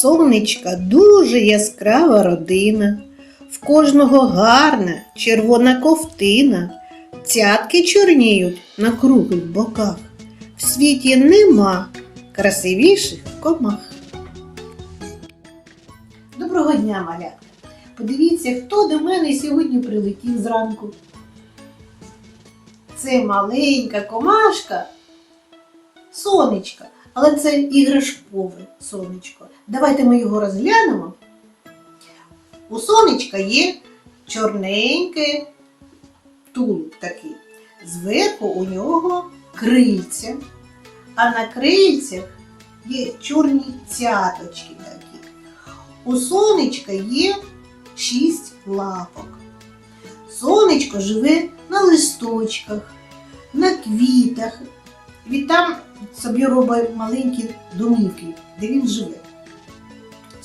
Сонечка дуже яскрава родина, кожного гарна червона ковтина, цятки чорніють на круглих боках. В світі нема красивіших комах. Доброго дня, малятка! Подивіться, хто до мене сьогодні прилетів зранку. Це маленька комашка, сонечка, але це іграшкове сонечко. Давайте ми його розглянемо. У сонечка є чорненький тулуб такий. Зверху у нього крильця, а на крильцях є чорні цяточки такі. У сонечка є шість лапок. Сонечко живе на листочках, на квітах. Він там собі робить маленькі домівки, де він живе.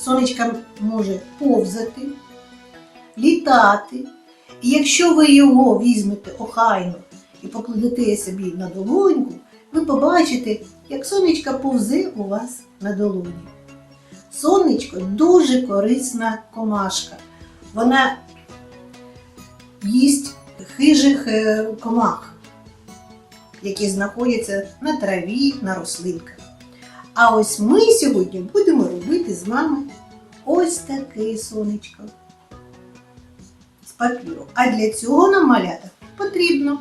Сонечка може повзати, літати. І якщо ви його візьмете охайно і покладете собі на долоньку, ви побачите, як сонечка повзе у вас на долоні. Сонечко дуже корисна комашка. Вона їсть хижих е, комах, які знаходяться на траві, на рослинках. А ось ми сьогодні будемо робити з вами ось таке сонечко з папіру. А для цього нам малята потрібно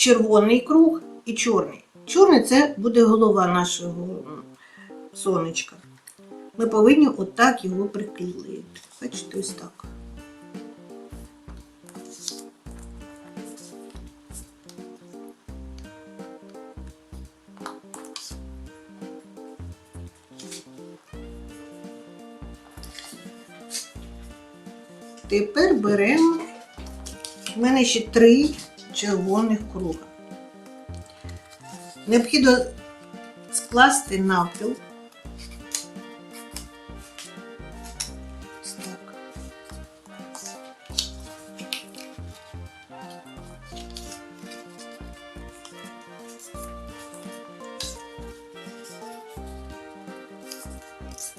червоний круг і чорний. Чорний це буде голова нашого сонечка. Ми повинні отак його приклеїти. Бачите, ось так. Тепер беремо у мене ще три червоних круга. Необхідно скласти навпіл. Ось.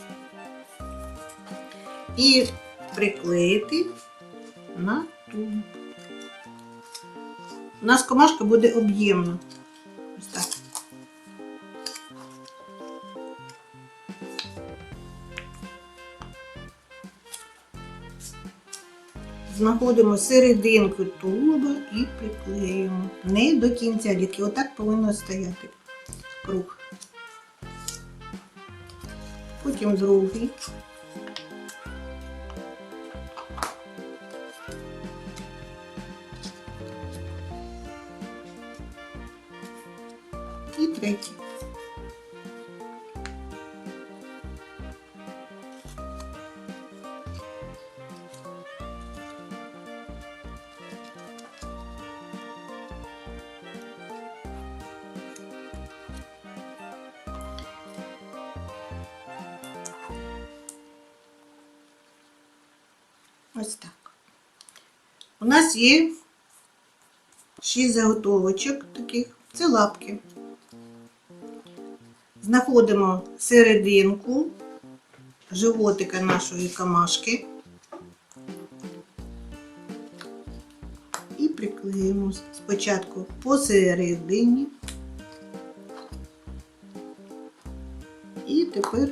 І приклеїти на тулуб. У нас комашка буде об'ємна. Ось. Знаходимо серединку тулуба і приклеюємо. Не до кінця, тільки отак повинно стояти круг. Потім другий. Ось так. У нас є шість заготовочок таких. Це лапки. Знаходимо серединку животика нашої камашки і приклеїмо спочатку посередині. І тепер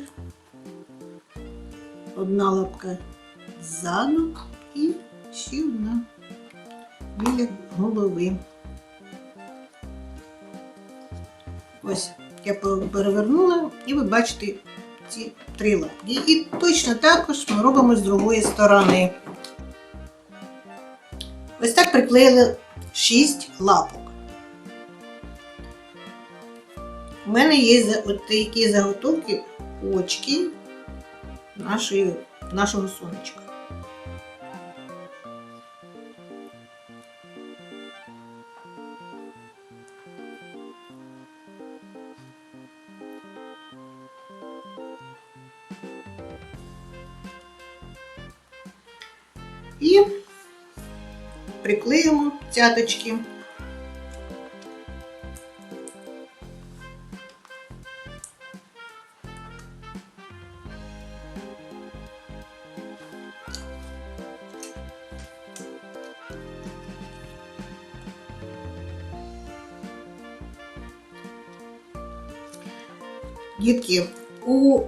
одна лапка ззаду і ще одна біля голови. Ось я перевернула, і ви бачите ці три лапки. І точно також ми робимо з другої сторони. Ось так приклеїли 6 лапок. У мене є такі заготовки очки нашої, нашого сонечка. І приклеїмо цяточки. Дітки, у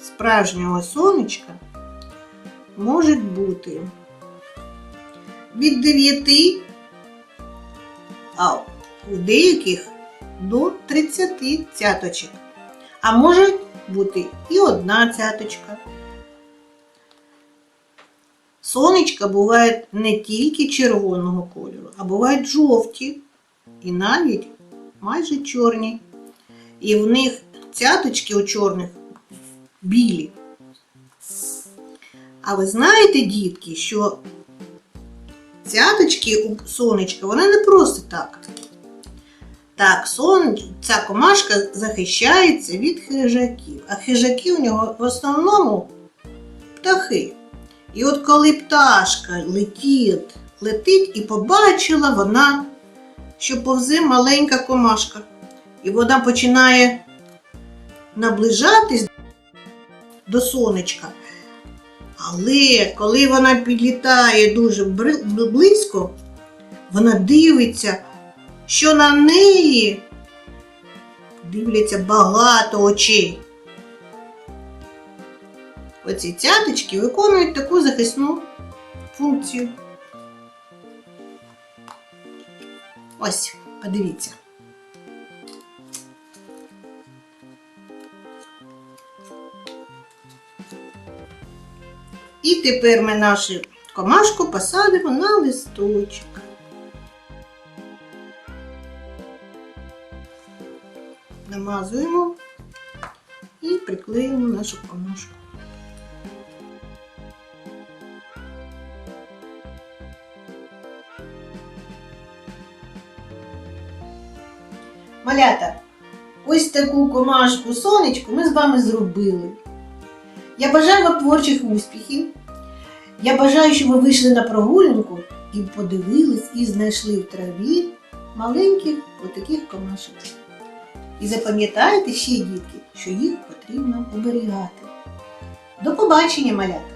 справжнього сонечка може бути від 9, а у деяких до 30 цяточок. А може бути і одна цяточка. Сонечка бувають не тільки червоного кольору, а бувають жовті і навіть майже чорні. І в них цяточки у чорних білі. А ви знаєте, дітки, що цяточки у сонечка, вона не просто так. Так, сон, ця комашка захищається від хижаків. А хижаки у нього в основному птахи. І от коли пташка летить, летить і побачила вона, що повзе маленька комашка. І вона починає наближатись до сонечка. Але коли вона підлітає дуже близько, вона дивиться, що на неї дивляться багато очей. Оці цяточки виконують таку захисну функцію. Ось, подивіться. Тепер ми нашу комашку посадимо на листочок. Намазуємо і приклеїмо нашу комашку. Малята, ось таку комашку сонечку ми з вами зробили. Я бажаю вам творчих успіхів. Я бажаю, щоб ви вийшли на прогулянку і подивились і знайшли в траві маленьких отаких комашок. І запам'ятайте ще, дітки, що їх потрібно оберігати. До побачення, малята!